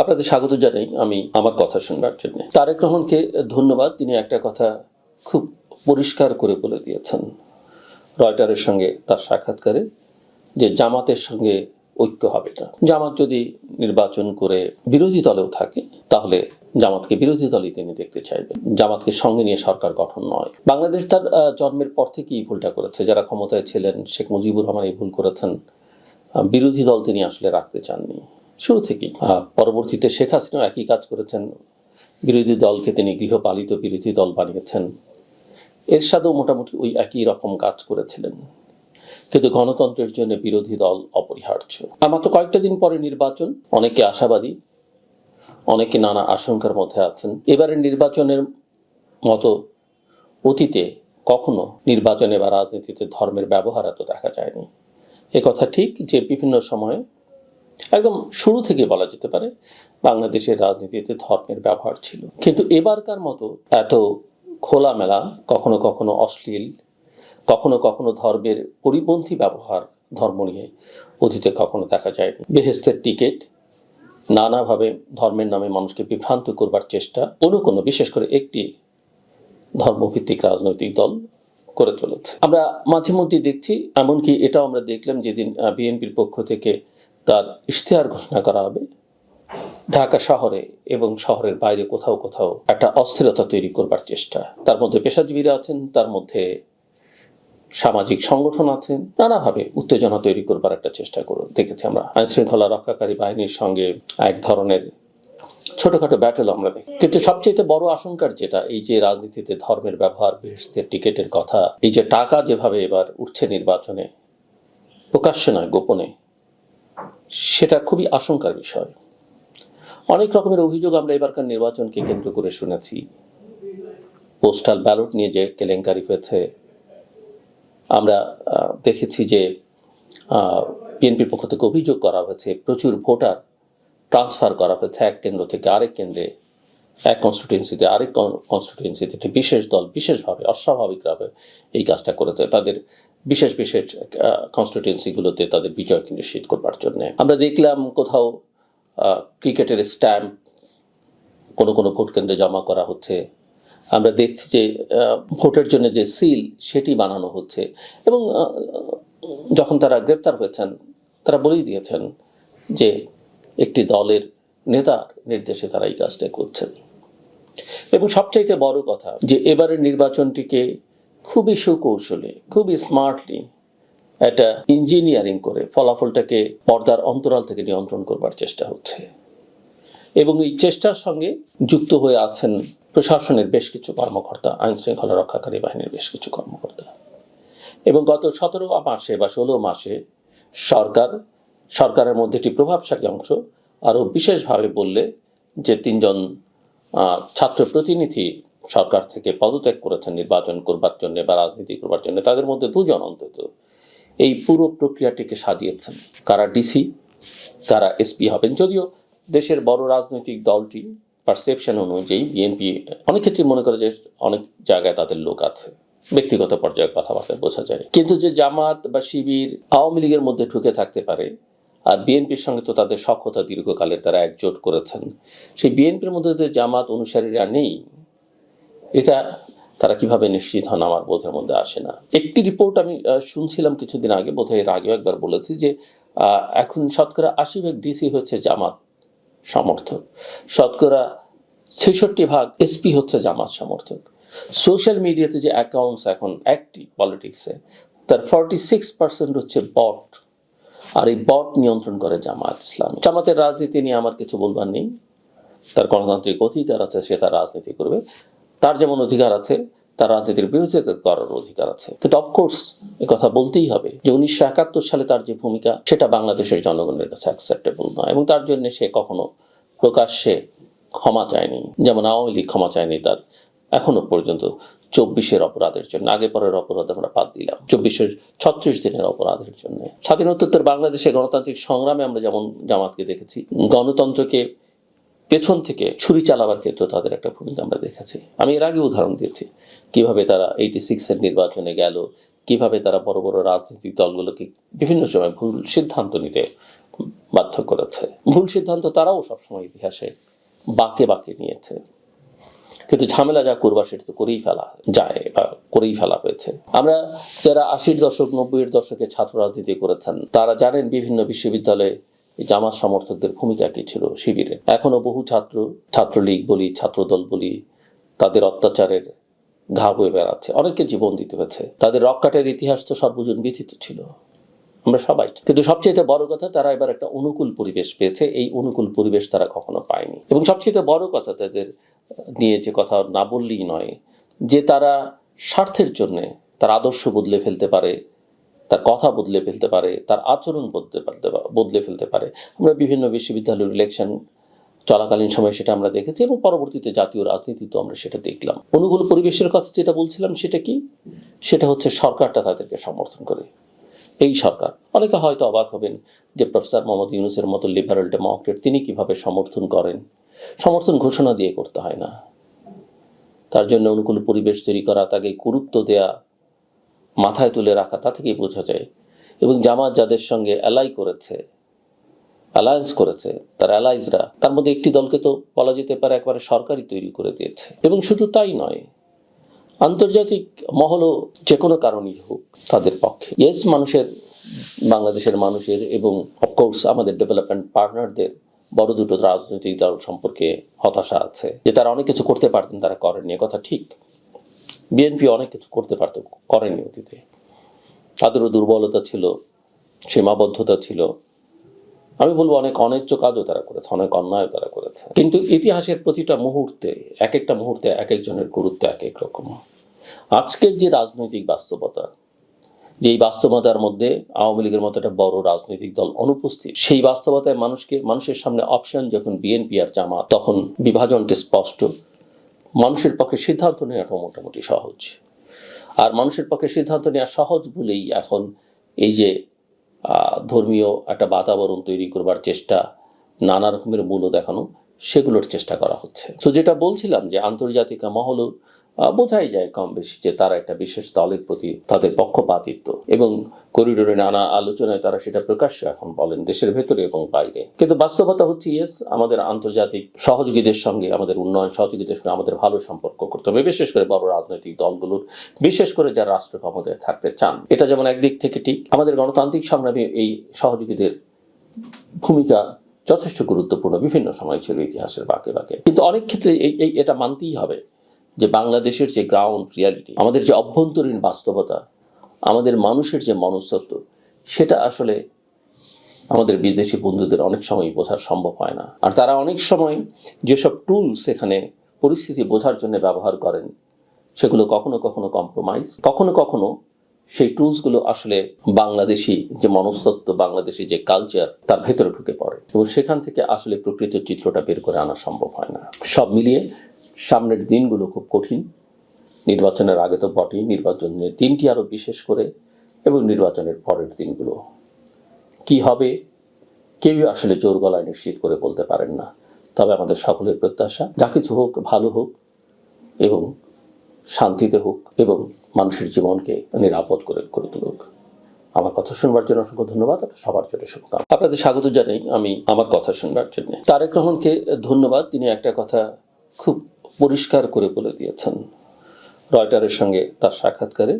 আপনাদের স্বাগত জানাই আমি আমার কথা শুনবার জন্য। তারেক রহমানকে ধন্যবাদ, তিনি একটা কথা খুব পরিষ্কার করে বলে দিয়েছেন। রয়টারের সঙ্গে তার সাক্ষাৎকারে যে জামাতের সঙ্গে ঐক্য হবে না। জামাত যদি নির্বাচন করে বিরোধী দলেও থাকে, তাহলে জামাতকে বিরোধী দলই তিনি দেখতে চাইবেন। জামাতকে সঙ্গে নিয়ে সরকার গঠন নয়। বাংলাদেশ তার জন্মের পর থেকেই এই ভুলটা করেছে। যারা ক্ষমতায় ছিলেন, শেখ মুজিবুর রহমান এই ভুল করেছেন বিরোধী দল তিনি আসলে রাখতে চাননি। শুরু থেকেই। পরবর্তীতে শেখ হাসিনাও একই কাজ করেছেন। বিরোধী দলকে তিনি গৃহপালিত বিরোধী দল বানিয়েছেন। এরশাদও মোটামুটি ওই একই রকম কাজ করেছিলেন। কিন্তু গণতন্ত্রের জন্য বিরোধী দল অপরিহার্য। আর মাত্র কয়েকটা দিন পরে নির্বাচন, অনেকে আশাবাদী, অনেকে নানা আশঙ্কার মধ্যে আছেন। এবারের নির্বাচনের মতো অতীতে কখনো নির্বাচনে বা রাজনীতিতে ধর্মের ব্যবহার এত দেখা যায়নি। কথা ঠিক যে বিভিন্ন সময়ে একদম শুরু থেকে বলা যেতে পারে বাংলাদেশের রাজনীতিতে ধর্মের ব্যবহার ছিল। কিন্তু এবারকার মতো এত খোলামেলা, কখনো কখনো অশ্লীল, কখনো কখনো ধর্মের পরিপন্থী ব্যবহার ধর্ম নিয়ে অতীতে কখনো দেখা যায়নি। বেহেস্তের টিকিট, নানাভাবে ধর্মের নামে মানুষকে বিভ্রান্ত করবার চেষ্টা, কোনো কোনো বিশেষ করে একটি ধর্মভিত্তিক রাজনৈতিক দল করে চলেছে। আমরা মাঝে মধ্যে দেখছি, এমনকি এটাও আমরা দেখলাম যেদিন বিএনপির পক্ষ থেকে তার ইশতেহার ঘোষণা করা হবে। ঢাকা শহরে এবং শহরের বাইরে কোথাও কোথাও একটা অস্থিরতা তৈরি করবার চেষ্টা। তার মধ্যে পেশাজীবীরা আছেন, তার মধ্যে সামাজিক সংগঠন আছেন। নানাভাবে উত্তেজনা তৈরি করবার একটা চেষ্টা করে দেখেছি আমরা আইন শৃঙ্খলা রক্ষাকারী বাহিনীর সঙ্গে এক ধরনের ছোটখাটো ব্যাটেল আমরা দেখি। কিন্তু সবচেয়ে বড় আশঙ্কার যেটা, এই যে রাজনীতিতে ধর্মের ব্যবহার, বেহেস্তের টিকেটের কথা, এই যে টাকা যেভাবে এবার উঠছে নির্বাচনে, প্রকাশ্যে নয়, গোপনে সেটা খুবই আশঙ্কার বিষয়। অনেক রকমের অভিযোগ আমরা এবারকার নির্বাচনকে কেন্দ্র করে শুনেছি। পোস্টাল ব্যালট নিয়ে যে কেলেঙ্কারি হয়েছে, আমরা দেখেছি যে বিএনপির পক্ষ থেকে অভিযোগ করা হয়েছে, প্রচুর ভোটার ট্রান্সফার করা হয়েছে এক কেন্দ্র থেকে আরেক কেন্দ্রে, এক কনস্টিটিউয়েন্সিতে আরেক কনস্টিটিউয়েন্সিতে একটি বিশেষ দল বিশেষভাবে, অস্বাভাবিকভাবে এই কাজটা করেছে। তাদের বিশেষ বিশেষ কনস্টিটিউয়েন্সিগুলোতে তাদের বিজয়কে নিশ্চিত করবার জন্য। আমরা দেখলাম কোথাও ক্রিকেটের স্ট্যাম্প কোনো কোনো ভোট কেন্দ্রে জমা করা হচ্ছে। আমরা দেখছি যে ভোটের জন্য যে সিল সেটি বানানো হচ্ছে এবং যখন তারা গ্রেপ্তার হয়েছেন, তারা বলেই দিয়েছেন যে একটি দলের নেতার নির্দেশে তারা এই কাজটা করছেন। এবং সবচাইতে বড় কথা যে, এবারের নির্বাচনটিকে খুবই সুকৌশলে, খুবই স্মার্টলি একটা ইঞ্জিনিয়ারিং করে ফলাফলটাকে পর্দার অন্তরাল থেকে নিয়ন্ত্রণ করবার চেষ্টা হচ্ছে। এবং এই চেষ্টার সঙ্গে যুক্ত হয়ে আছেন প্রশাসনের বেশ কিছু কর্মকর্তা আইন শৃঙ্খলা রক্ষাকারী বাহিনীর বেশ কিছু কর্মকর্তা। এবং গত সতেরো মাসে বা ষোলো মাসে সরকার, সরকারের মধ্যে একটি প্রভাবশালী অংশ আরও বিশেষভাবে বললে যে তিনজন ছাত্র প্রতিনিধি সরকার থেকে পদত্যাগ করেছেন, নির্বাচন করবার জন্য বা রাজনীতি করবার জন্য, তাদের মধ্যে দুজন অন্তত এই পুরো প্রক্রিয়াটিকে সাজিয়েছেন। কারা ডিসি কারা এসপি হবেন, যদিও দেশের বড় রাজনৈতিক দলটি পারসেপশন অনুযায়ী বিএনপি অনেক ক্ষেত্রে মনে করে যে অনেক জায়গায় তাদের লোক আছে। ব্যক্তিগত পর্যায়ে কথাবার্তা বোঝা যায়। কিন্তু যে জামাত বা শিবির আওয়ামী লীগের মধ্যে ঢুকে থাকতে পারে, আর বিএনপির সঙ্গে তো তাদের সক্ষতা দীর্ঘকালের তারা একজোট করেছেন, সেই বিএনপির মধ্যে জামাত অনুসারীরা নেই। এটা তারা কীভাবে নিশ্চিত হন আমার বোধের মধ্যে আসে না। একটি রিপোর্ট আমি শুনছিলাম কিছুদিন আগে, বোধহয় এর আগেও একবার বলেছি যে এখন শতকরা আশি ভাগ ডিসি হচ্ছে জামাত সমর্থক, শতকরা ছেষট্টি ভাগ এসপি হচ্ছে জামাত সমর্থক। সোশ্যাল মিডিয়াতে যে অ্যাকাউন্টস এখন অ্যাক্টিভ পলিটিক্সে তার ফর্টি সিক্স পার্সেন্ট হচ্ছে বট আর এই বট নিয়ন্ত্রণ করে জামাত ইসলাম। জামাতের রাজনীতি নিয়ে আমার কিছু বলবার নেই, তার গণতান্ত্রিক অধিকার আছে, সে তার রাজনীতি করবে। তার যেমন অধিকার আছে, তার রাজনীতির বিরোধিতা করার অধিকার আছে। কিন্তু অফকোর্স কথা বলতেই হবে যে উনিশশো একাত্তর সালে তার যে ভূমিকা, সেটা বাংলাদেশের জনগণের কাছে অ্যাকসেপ্টেবল নয় এবং তার জন্য সে কখনো প্রকাশ্যে ক্ষমা চায়নি। যেমন আওয়ামী লীগ ক্ষমা চায়নি তার এখনও পর্যন্ত চব্বিশের অপরাধের জন্য, আগে পরের অপরাধ আমরা বাদ দিলাম। চব্বিশের ছত্রিশ দিনের অপরাধের জন্য। স্বাধীনোত্তর বাংলাদেশে গণতান্ত্রিক সংগ্রামে আমরা যেমন জামাতকে দেখেছি, গণতন্ত্রকে পেছন থেকে ছুরি চালাবার ক্ষেত্রে তাদের একটা ভূমিকা আমরা দেখেছি। আমি এর আগে উদাহরণ দিয়েছি। কীভাবে তারা এইটি সিক্সের নির্বাচনে গেল, কীভাবে তারা বড় বড় রাজনৈতিক দলগুলোকে বিভিন্ন সময় ভুল সিদ্ধান্ত নিতে বাধ্য করেছে। ভুল সিদ্ধান্ত তারাও সবসময় ইতিহাসে বাঁকে বাঁকে নিয়েছে। কিন্তু ঝামেলা যা করবার সেটা তো করেই ফেলা যায় বা করেই ফেলা হয়েছে। আমরা যারা আশির দশক, নব্বইয়ের দশকে ছাত্র রাজনীতি করেছেন, তারা জানেন বিভিন্ন বিশ্ববিদ্যালয়ে জামাত সমর্থকদের ভূমিকা কি ছিল? শিবিরে। এখনও বহু ছাত্র, ছাত্রলীগ বলি, ছাত্রদল বলি, তাদের অত্যাচারের ঘা বয়ে বেড়াচ্ছে। অনেককে জীবন দিতে হয়েছে। তাদের রক্কাটের ইতিহাস তো সর্বজন বিথিত ছিল। আমরা সবাই। কিন্তু সবচেয়ে বড় কথা, তারা এবার একটা অনুকূল পরিবেশ পেয়েছে। এই অনুকূল পরিবেশ তারা কখনো পায়নি। এবং সবচেয়ে বড় কথা, তাদের নিয়ে যে কথা না বললেই নয়, যে তারা স্বার্থের জন্য তার আদর্শ বদলে ফেলতে পারে তার কথা বদলে ফেলতে পারে, তার আচরণ বদলে ফেলতে বদলে ফেলতে পারে। আমরা বিভিন্ন বিশ্ববিদ্যালয়ের ইলেকশন চলাকালীন সময় সেটা আমরা দেখেছি এবং পরবর্তীতে জাতীয় রাজনীতিতেও আমরা সেটা দেখলাম। অনুকূল পরিবেশের কথা যেটা বলছিলাম সেটা কি? সেটা হচ্ছে সরকারটা তাদেরকে সমর্থন করে। এই সরকার। অনেকে হয়তো অবাক হবেন যে প্রফেসর মোহাম্মদ ইউনুসের মতো লিবারেল ডেমোক্রেট তিনি কীভাবে সমর্থন করেন? সমর্থন ঘোষণা দিয়ে করতে হয় না। তার জন্য অনুকূল পরিবেশ তৈরি করা, তাকে গুরুত্ব দেয়া মাথায় তুলে রাখা, তা থেকেই বোঝা যায়। এবং জামাত যাদের সঙ্গে অ্যালাই করেছে অ্যালায়েন্স করেছে, তার অ্যালাইজরা তার মধ্যে একটি দলকে তো বলা যেতে পারে একবারে সরকারই তৈরি করে দিয়েছে। এবং শুধু তাই নয়, আন্তর্জাতিক মহলও যে কোনো কারণেই হোক তাদের পক্ষে। ইয়েস মানুষের, বাংলাদেশের মানুষের এবং অফকোর্স আমাদের ডেভেলপমেন্ট পার্টনারদের বড় দুটো রাজনৈতিক দল সম্পর্কে হতাশা আছে। যে তারা অনেক কিছু করতে পারতেন, তারা করেননি কথা ঠিক। বিএনপি অনেক কিছু করতে পারত, করেনি অতীতে। তাদেরও দুর্বলতা ছিল, সীমাবদ্ধতা ছিল। আমি বলব অনেক অন্যায্য কাজও তারা করেছে, অনেক অন্যায় তারা করেছে। কিন্তু ইতিহাসের প্রতিটা মুহূর্তে এক একটা মুহূর্তে এক একজনের গুরুত্ব এক এক রকম। আজকের যে রাজনৈতিক বাস্তবতা যে এই বাস্তবতার মধ্যে আওয়ামী লীগের মতো একটা বড় রাজনৈতিক দল অনুপস্থিত, সেই বাস্তবতায় মানুষকে, মানুষের সামনে অপশন যখন বিএনপি আর জামাত, তখন বিভাজনটি স্পষ্ট। মানুষের পক্ষে সিদ্ধান্ত নেওয়াটা মোটামুটি সহজ। আর মানুষের পক্ষে সিদ্ধান্ত নেওয়া সহজ বলেই এখন এই যে ধর্মীয় একটা বাতাবরণ তৈরি করবার চেষ্টা, নানা রকমের মূল্য দেখানো, সেগুলোর চেষ্টা করা হচ্ছে। তো যেটা বলছিলাম যে, আন্তর্জাতিক মহলও বোঝাই যায় কম বেশি যে তারা একটা বিশেষ দলের প্রতি তাদের পক্ষপাতিত্ব এবং করিডোরে নানা আলোচনায় তারা সেটা প্রকাশ্য এখন বলেন দেশের ভেতরে এবং বাইরে। কিন্তু বাস্তবতা হচ্ছে ইয়েস আমাদের আন্তর্জাতিক সহযোগীদের সঙ্গে, আমাদের উন্নয়ন সহযোগীদের সঙ্গে আমাদের ভালো সম্পর্ক করতে হবে, বিশেষ করে বড় রাজনৈতিক দলগুলোর, বিশেষ করে যারা রাষ্ট্র ক্ষমতায় থাকতে চান। এটা যেমন একদিক থেকে ঠিক, আমাদের গণতান্ত্রিক সংগ্রামে এই সহযোগীদের ভূমিকা যথেষ্ট গুরুত্বপূর্ণ, বিভিন্ন সময় ছিল ইতিহাসের বাঁকে বাঁকে। কিন্তু অনেক ক্ষেত্রে এই এটা মানতেই হবে যে বাংলাদেশের যে গ্রাউন্ড রিয়ালিটি আমাদের যে অভ্যন্তরীণ বাস্তবতা আমাদের মানুষের যে মনস্তত্ব, সেটা আসলে আমাদের বিদেশি বন্ধুদের অনেক সময় বোঝা সম্ভব হয় না। আর তারা অনেক সময় যেসব টুলস এখানে পরিস্থিতি বোঝার জন্য ব্যবহার করেন, সেগুলো কখনো কখনো কম্প্রোমাইজ কখনো কখনো সেই টুলসগুলো আসলে বাংলাদেশি যে মনস্তত্ব, বাংলাদেশি যে কালচার তার ভেতরে ঢুকে পড়ে। এবং সেখান থেকে আসলে প্রকৃত চিত্রটা বের করে আনা সম্ভব হয় না। সব মিলিয়ে সামনের দিনগুলো খুব কঠিন। নির্বাচনের আগে তো বটেই, নির্বাচনের দিনটি আরও বিশেষ করে এবং নির্বাচনের পরের দিনগুলো। কি হবে? কেউই আসলে জোর গলায় নিশ্চিত করে বলতে পারেন না। তবে আমাদের সকলের প্রত্যাশা, যা কিছু হোক, ভালো হোক এবং শান্তিতে হোক এবং মানুষের জীবনকে নিরাপদ করে করে তুলুক। আমার কথা শুনবার জন্য অসংখ্য ধন্যবাদ সবার জন্য শুভকামনা। আপনাদের স্বাগত জানাই আমি আমার কথা শুনবার জন্য। তারেক রহমানকে ধন্যবাদ, তিনি একটা কথা খুব পরিষ্কার করে বলে দিয়েছেন। রয়টারের সঙ্গে তার সাক্ষাৎকারে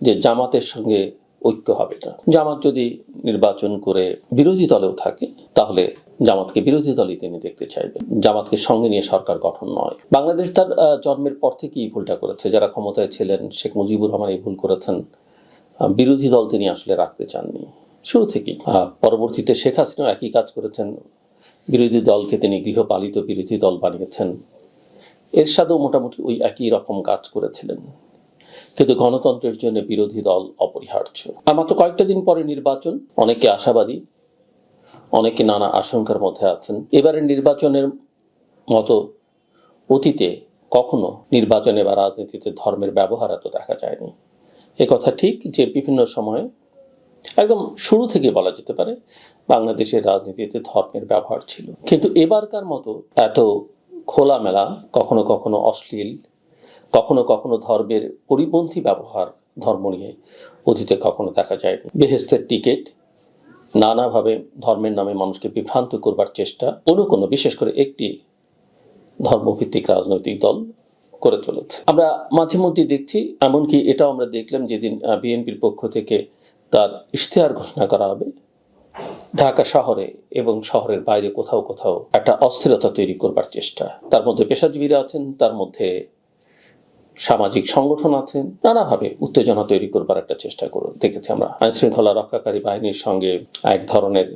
যে জামাতের সঙ্গে ঐক্য হবে না জামাত যদি নির্বাচন করে বিরোধী দলেও থাকে, তাহলে জামাতকে বিরোধী দলই তিনি দেখতে চাইবেন জামাতকে সঙ্গে নিয়ে সরকার গঠন নয়। বাংলাদেশ তার জন্মের পর থেকেই ভুলটা করেছে। যারা ক্ষমতায় ছিলেন, শেখ মুজিবুর রহমান এই ভুল করেছেন বিরোধী দল তিনি আসলে রাখতে চাননি। শুরু থেকেই পরবর্তীতে শেখ হাসিনাও একই কাজ করেছেন। বিরোধী দলকে তিনি গৃহপালিত বিরোধী দল বানিয়েছেন। এরশাদও মোটামুটি ওই একই রকম কাজ করেছিলেন। কিন্তু গণতন্ত্রের জন্য বিরোধী দল অপরিহার্য। আর মাত্র কয়েকটা দিন পরে নির্বাচন, অনেকে আশাবাদী, অনেকে নানা আশঙ্কার মধ্যে আছেন। এবারের নির্বাচনের মতো অতীতে কখনো নির্বাচনে বা রাজনীতিতে ধর্মের ব্যবহার এত দেখা যায়নি। এ কথা ঠিক যে বিভিন্ন সময়ে, একদম শুরু থেকে বলা যেতে পারে, বাংলাদেশের রাজনীতিতে ধর্মের ব্যবহার ছিল। কিন্তু এবারকার মতো এত খোলামেলা, কখনো কখনো অশ্লীল, কখনো কখনো ধর্মের পরিপন্থী ব্যবহার, ধর্ম নিয়ে অতীতে কখনো দেখা যায়নি। বেহেস্তের টিকিট, নানাভাবে ধর্মের নামে মানুষকে বিভ্রান্ত করবার চেষ্টা, কোনো কোনো, বিশেষ করে একটি ধর্মভিত্তিক রাজনৈতিক দল করে চলেছে। আমরা মাঝে মধ্যে দেখছি, এমনকি এটাও আমরা দেখলাম যেদিন বিএনপির পক্ষ থেকে তার ইশতেহার ঘোষণা করা হবে। ঢাকা শহরে এবং শহরের বাইরে কোথাও কোথাও একটা অস্থিরতা তৈরি করবার চেষ্টা। তার মধ্যে পেশাজীবীরা আছেন, তার মধ্যে সামাজিক সংগঠন আছেন, নানাভাবে উত্তেজনা তৈরি করবার একটা চেষ্টা করে দেখেছি আমরা। আইন শৃঙ্খলা রক্ষাকারী বাহিনীর সঙ্গে এক ধরনের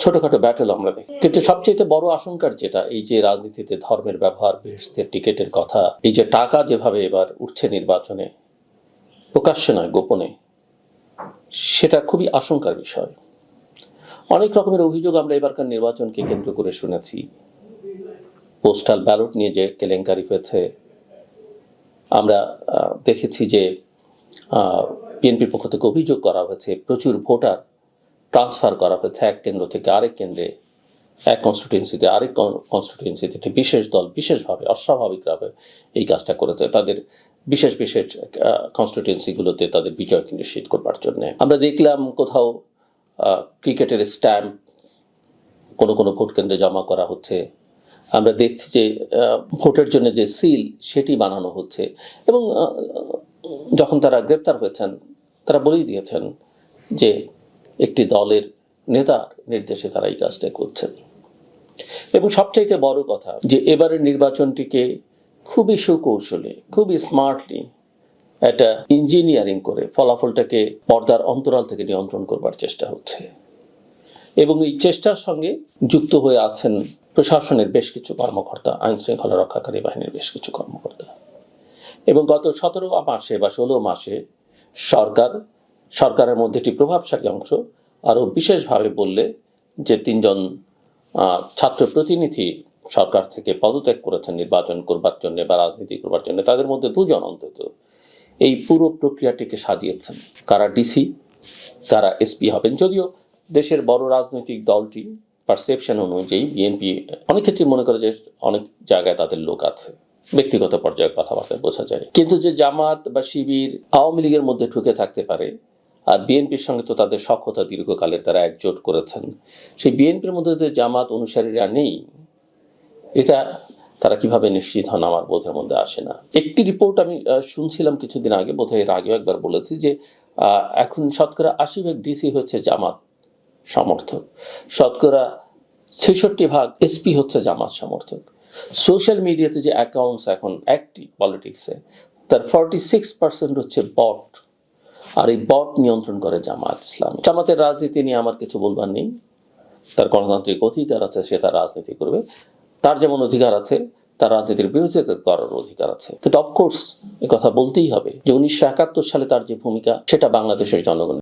ছোটখাটো ব্যাটেল আমরা দেখি। কিন্তু সবচেয়ে বড় আশঙ্কার যেটা, এই যে রাজনীতিতে ধর্মের ব্যবহার, বেহেস্তের টিকেটের কথা, এই যে টাকা যেভাবে এবার উঠছে নির্বাচনে, প্রকাশ্যে নয়, গোপনে, সেটা খুবই আশঙ্কার বিষয়। অনেক রকমের অভিযোগ আমরা এবারকার নির্বাচনকে কেন্দ্র করে শুনেছি। পোস্টাল ব্যালট নিয়ে যে কেলেঙ্কারি হয়েছে, আমরা দেখেছি যে বিএনপির পক্ষ থেকে অভিযোগ করা হয়েছে, প্রচুর ভোটার ট্রান্সফার করা হয়েছে এক কেন্দ্র থেকে আরেক কেন্দ্রে, এক কনস্টিটিউয়েন্সিতে আরেক কনস্টিটিউয়েন্সিতে একটি বিশেষ দল বিশেষভাবে, অস্বাভাবিকভাবে এই কাজটা করেছে। তাদের বিশেষ বিশেষ কনস্টিটিউয়েন্সিগুলোতে তাদের বিজয়কে নিশ্চিত করবার জন্য। আমরা দেখলাম কোথাও ক্রিকেটের স্ট্যাম্প কোনো কোনো ভোট কেন্দ্রে জমা করা হচ্ছে। আমরা দেখছি যে ভোটের জন্য যে সিল, সেটি বানানো হচ্ছে। এবং যখন তারা গ্রেপ্তার হয়েছেন, তারা বলেই দিয়েছেন যে, একটি দলের নেতার নির্দেশে তারা এই কাজটা করছেন। এবং সবচাইতে বড় কথা যে, এবারের নির্বাচনটিকে খুবই সুকৌশলে, খুবই স্মার্টলি একটা ইঞ্জিনিয়ারিং করে ফলাফলটাকে পর্দার অন্তরাল থেকে নিয়ন্ত্রণ করবার চেষ্টা হচ্ছে। এবং এই চেষ্টার সঙ্গে যুক্ত হয়ে আছেন প্রশাসনের বেশ কিছু কর্মকর্তা আইন শৃঙ্খলা রক্ষাকারী বাহিনীর বেশ কিছু কর্মকর্তা। এবং গত সতেরো মাসে বা ষোলো মাসে সরকার, সরকারের মধ্যে একটি প্রভাবশালী অংশ আরও বিশেষভাবে বললে যে তিনজন ছাত্র প্রতিনিধি সরকার থেকে পদত্যাগ করেছেন নির্বাচন করবার জন্য বা রাজনীতি করবার জন্য, তাদের মধ্যে দুজন অন্তত এই পুরো প্রক্রিয়াটিকে সাজিয়েছেন। কারা ডিসি কারা এসপি হবেন। যদিও দেশের বড় রাজনৈতিক দলটি পারসেপশন অনুযায়ী বিএনপি অনেক ক্ষেত্রে মনে করে যে অনেক জায়গায় তাদের লোক আছে। ব্যক্তিগত পর্যায়ে কথাবার্তায় বোঝা যায়। কিন্তু যে জামাত বা শিবির আওয়ামী লীগের মধ্যে ঢুকে থাকতে পারে, আর বিএনপির সঙ্গে তো তাদের সক্ষতা দীর্ঘকালের তারা একজোট করেছেন, সেই বিএনপির মধ্যে জামাত অনুসারীরা নেই। এটা তারা কীভাবে নিশ্চিত হন আমার বোধের মধ্যে আসে না? একটি রিপোর্ট আমি শুনছিলাম কিছুদিন আগে, বোধহয় এর আগেও একবার বলেছি যে এখন শতকরা আশি ভাগ ডিসি হচ্ছে জামাত সমর্থক, শতকরা ছেষট্টি ভাগ এসপি হচ্ছে জামাত সমর্থক। সোশ্যাল মিডিয়াতে যে অ্যাকাউন্টস এখন অ্যাক্টিভ পলিটিক্সে তার ফর্টি সিক্স পার্সেন্ট হচ্ছে বট আর এই বট নিয়ন্ত্রণ করে জামাত ইসলাম। জামাতের রাজনীতি নিয়ে আমার কিছু বলবার নেই। তার গণতান্ত্রিক অধিকার আছে, সে তার রাজনীতি করবে। তার যেমন অধিকার আছে, তার রাজনীতির বিরোধিতা করার অধিকার আছে। কিন্তু অফকোর্স কথা বলতেই হবে যে উনিশশো একাত্তর সালে তার যে ভূমিকা, সেটা বাংলাদেশের জনগণ